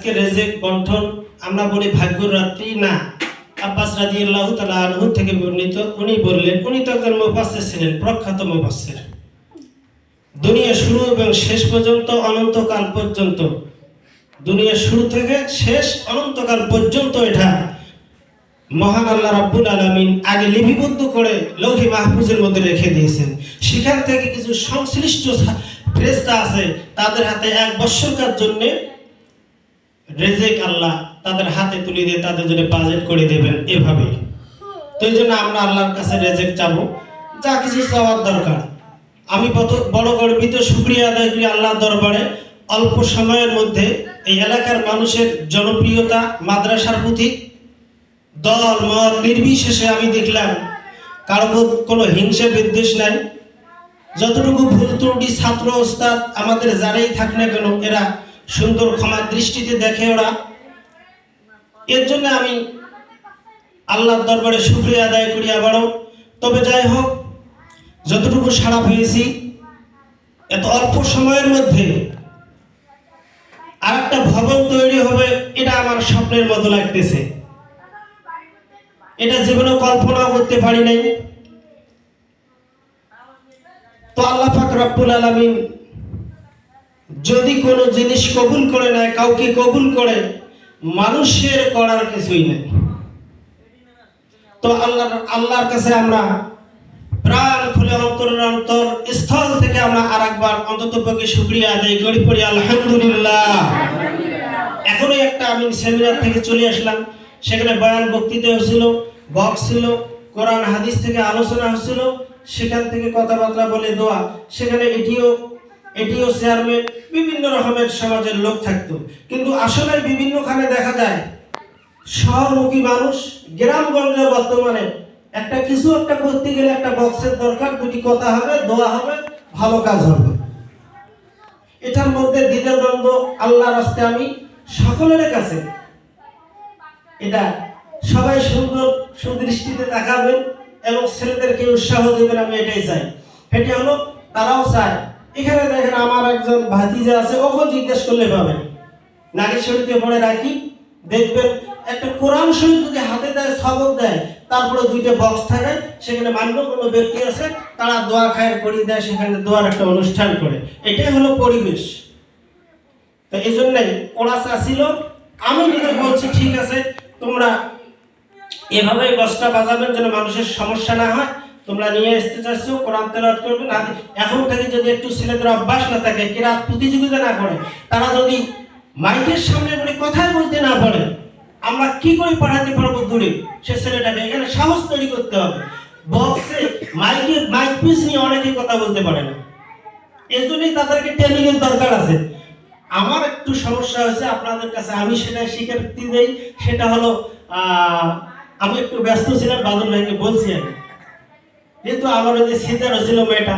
আজকে রেজেক আমরা বলি রাত্রি, না। আব্বাস রাজি আল্লাহ তালা আনহু থেকে বর্ণিত, উনি বললেন, উনি তো একজন ছিলেন, প্রখ্যাত দুনিয়া শুরু এবং শেষ পর্যন্ত, অনন্তকাল পর্যন্ত। দুনিয়া শুরু থেকে শেষ, অনন্তকাল পর্যন্ত এটা মহান আল্লাহ রাব্বুল আলামিন আগে লিপিবদ্ধ করে লৌহি মাহফুজের মধ্যে রেখে দিয়েছেন। সেখান থেকে কিছু সংশ্লিষ্ট ফেরেশতা আছে, তাদের হাতে এক বৎসরকার জন্য রেজেক আল্লাহ তাদের হাতে তুলে দিয়ে তাদের জন্য বাজেট করে দেবেন এভাবে। তো এই জন্য আমরা আল্লাহর কাছে রেজেক চাবো। যা কিছু চাওয়ার দরকার। আমি বড় গর্বিত, শুক্রিয়া আদায় করি আল্লাহর দরবারে। অল্প সময়ের মধ্যে এই এলাকার মানুষের জনপ্রিয়তা মাদ্রাসার প্রতি দল, মত নির্বিশেষে আমি দেখলাম, কারও কোনো হিংসা বিদ্বেষ নাই। যতটুকু ভুল ত্রুটি ছাত্র, ওস্তাদ আমাদের যারাই থাক না কেন, এরা সুন্দর ক্ষমার দৃষ্টিতে দেখে ওরা। এর জন্য আমি আল্লাহর দরবারে শুক্রিয়া আদায় করি আবারও। তবে যাই হোক, যতটুকু সাড়া পেয়েছি, এত অল্প সময়ের মধ্যে আর একটা ভবন তৈরি হবে, এটা আমার স্বপ্নের মতো লাগতেছে। এটা জীবনে কল্পনা করতে পারি নাই। তো আল্লাহ পাক রব্বুল আলামিন যদি কোনো জিনিস কবুল করে নেয়, কাউকে কবুল করে, মানুষের করার কিছুই নেই। তো আল্লাহ আল্লাহর কাছে আমরা প্রাণ খুলে অন্তরের অন্তর, স্থল থেকে আমরা আর একবার অন্তত পক্ষে শুক্রিয়া আদায় করি, পড়ি, আলহামদুলিল্লাহ। এখনও একটা আমি সেমিনার থেকে চলে আসলাম, সেখানে বয়ান বক্তৃতা হয়েছিল, বক্স ছিল, কোরআন, হাদিস থেকে আলোচনা হচ্ছিল সেখান থেকে কথাবার্তা বলে দোয়া, সেখানে এটিও এটিও চেয়ারম্যান বিভিন্ন রকমের সমাজের লোক থাকতো। কিন্তু আসলে বিভিন্নখানে দেখা যায়, শহরমুখী মানুষ, গ্রামগঞ্জে বর্তমানে একটা কিছু একটা করতে গেলে একটা বক্সের দরকার, দুটি কথা হবে, দোয়া হবে, ভালো কাজ হবে। এটার মধ্যে দ্বিতীয় দ্বন্দ্ব, আল্লাহর রাস্তে আমি সকলের কাছে। এটা সবাই সুন্দর, সুদৃষ্টিতে তাকাবেন এবং ছেলেদেরকে উৎসাহ দেবেন, আমি এটাই চাই। এটা হলো তারাও চায় এখানে দেখেন আমার একজন ভাতিজা আছে ওকে জিজ্ঞেস করলে পাবেন। শরীরকে পড়ে রাখি, দেখবেন একটা কোরআন শরীফ যদি হাতে দেয় সবক দেয়, তারপরে দুইটা বক্স থাকে, সেখানে মান্য কোনো ব্যক্তি আছে, তারা দোয়া খায়ের করিয়ে দেয়, সেখানে দোয়ার একটা অনুষ্ঠান করে। এটাই হলো পরিবেশ। তো এই জন্যই ওরা চাচ্ছিল আমি নিজে বলছি, ঠিক আছে, তোমরা এভাবে গছটা বাজাবেন যেন মানুষের সমস্যা না হয়। তোমরা নিয়ে আসতে চাচ্ছো, কোরআন তেলাওয়াত করবে, না এখন থেকে যদি একটু ছেলেদের অভ্যাস না থাকে কিরাত প্রতিযোগিতা না করে, তারা যদি মাইকের সামনে বলে কথাই বলতে না পারে, আমরা কি করে পাঠাতে পারব দূরে? সে ছেলেটাকে এখানে সাহস তৈরি করতে হবে। বক্সে মাইকে, মাইক পিস নিয়ে অনেকেই কথা বলতে পারে না। এর জন্যই তাদেরকে ট্রেনিং এর দরকার আছে। আমার একটু সমস্যা হয়েছে, আপনাদের কাছে আমি সেটা স্বীকৃতি দেই সেটা হলো আমি একটু ব্যস্ত ছিলাম, বাদল ভাইকে বলছি আমি যেহেতু আমার যে সীতা রসিল মেয়েটা